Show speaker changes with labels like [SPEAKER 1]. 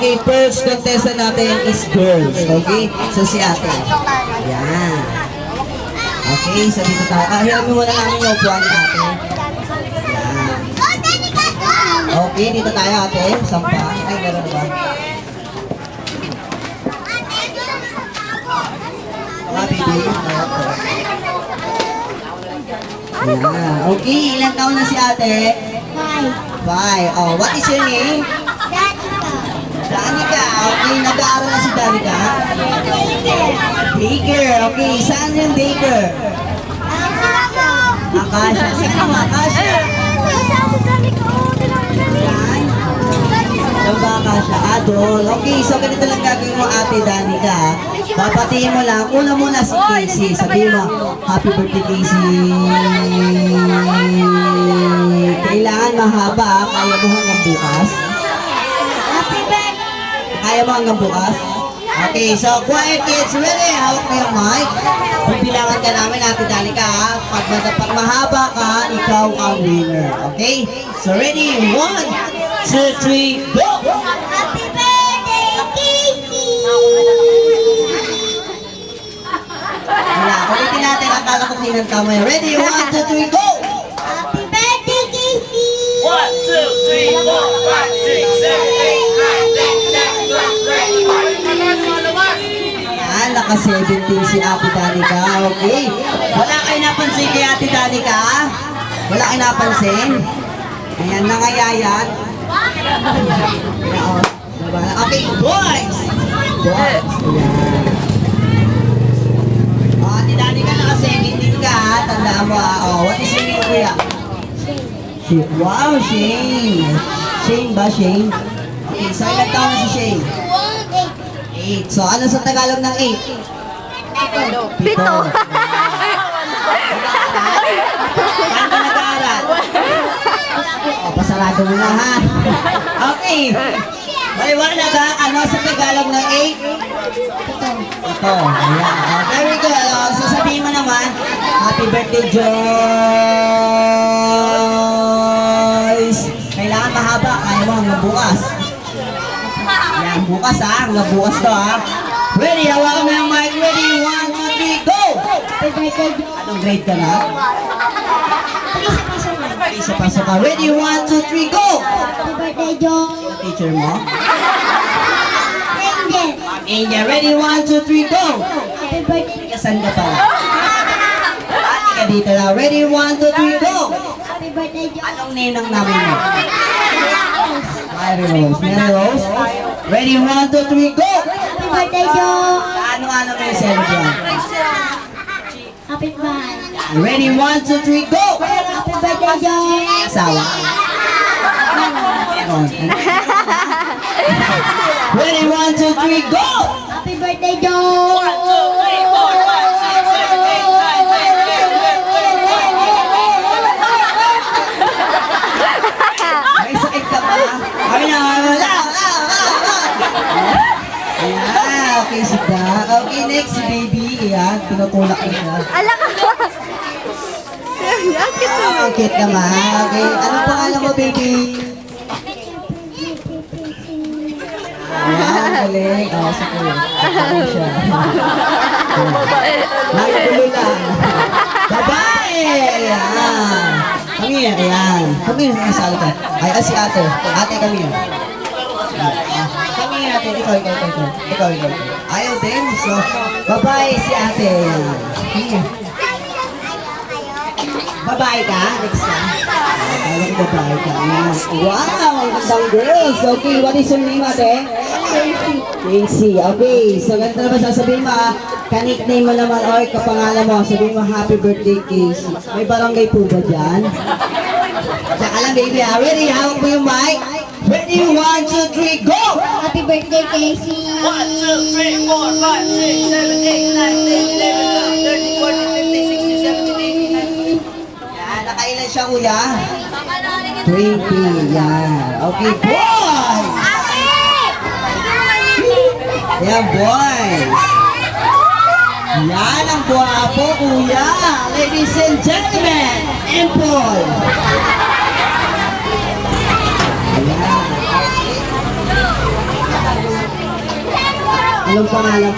[SPEAKER 1] Okay, first contestant natin is girls. Okay? So si ate. Yan. Okay, so dito tayo. Ah, hiramin muna namin yung upuan ni ate. Yan. Okay, dito tayo ate. Sampa. Ay, gano'n ba? Mga. Yan. Okay, ilang taon na si ate? Five. Oh, what is your name? Danica. Okay, Danica. Baker. Okay, saan yung Baker? Akasha. Saan ang Akasha? Yan. Yung ba Akasha? Ah, doon. Okay, so ganito lang gagawin mo ate Danica. Papatiin mo lang. Una muna si Casey. Sabihin mo, happy birthday Casey. Kailangan mahaba. ah. Kaya mo hanggang bukas. Kaya mo hanggang bukas? Okay, so quiet kids, ready? Hawak mo yung mic. Pagbilangan ka namin, Ate Danica, ha? Pag, pag mahaba ka, ikaw ang winner. Okay? So ready? One, two, three, go! Wala, ulitin natin. Akala ko kinanta mo yun. Ready? One, two, three, go!
[SPEAKER 2] One, two, three, four, five, six,
[SPEAKER 1] si Ate Danica. Okay. Wala kayo napansin kay Ate Danica? Wala kayo napansin? Ayan, nangayayat. Diba? Okay, boys! Boys. Oh, Ate Danica, naka-17 ka ha. Tandaan mo ha. Oh, what is your name, kuya? Shane. Wow, Shane. Shane ba, Shane? Okay, so ilang taon si Shane? 8. So, ano sa Tagalog ng 8? Pito. Saan ka nag-aaral? O, pasarado mo na ha. Okay. Maliwanag ka, ano sa Tagalog ng 8? Ito. Ayan. Oh, very good. Oh, so, sabihin mo naman, Happy birthday, Joyce! Kailangan mahaba. Kaya mo hanggang bukas. Yan, bukas ha. Hanggang bukas to ha. Ready? Hawakan mo yung mic. Ready? One, two, three, go! Anong grade ka na? Isa pasok ka. Ready? One, two, three, go! Teacher mo? Angel, ready? One, two, three, go! Kasan ka pala? Ate ka dito na. Ready? One, two, three, go! Anong ninang namin mo? Mary Rose. Mary Rose? Ready? One, two, three, go! Ano-ano may celebrate?
[SPEAKER 3] Happy birthday.
[SPEAKER 1] Ready? One, two, three, go!
[SPEAKER 3] Happy birthday, John.
[SPEAKER 1] Asawa. Meron. Ready? One, two, three, go!
[SPEAKER 3] Happy birthday, John.
[SPEAKER 2] One, two, three, four, five, six, seven, eight, nine, ten, eleven,
[SPEAKER 1] May sakit ka ba? Ay na, wala, wala, wala, wala. Ayan, okay, down. Okay, next, baby. Ayan, tinutulak na siya.
[SPEAKER 3] Ala ka. Yakit mo.
[SPEAKER 1] Cute naman. Okay, anong pangalan mo, baby? Ayan, galing. Oh, sige. Galing siya. Nagpulo lang. Babae! Ayan. Come here, ayan. Come here, nasal ka. Ay, ah, si ate. Ate, come here. Come ate. Ikaw, ikaw, ikaw. Ikaw, ikaw. Ayaw din. So, babae si ate. Babae ka? Next ka? Alam babae ka. Wow! Ang gandang girls. Okay, what is your name, ate? Casey. Okay, so ganito naman sasabihin mo ah. Ka-nickname mo naman or kapangalan mo. Sabihin mo, happy birthday, Casey. May barangay po ba dyan? Tsaka lang, baby ah. Ready? Hawak mo yung mic. Ready? One, two, three, go!
[SPEAKER 3] Happy birthday, Casey.
[SPEAKER 2] One, two, three, four, five, six, seven, eight, nine, ten, eleven, twelve, thirteen, fourteen, fifteen, sixteen, seventeen, eighteen, nineteen.
[SPEAKER 1] Yan, nakailan siya, kuya? 20. Yan. Okay, boy! Yan, boys. Yan ang guwapo, kuya. Ladies and gentlemen, Impol. 阿拉不卖了。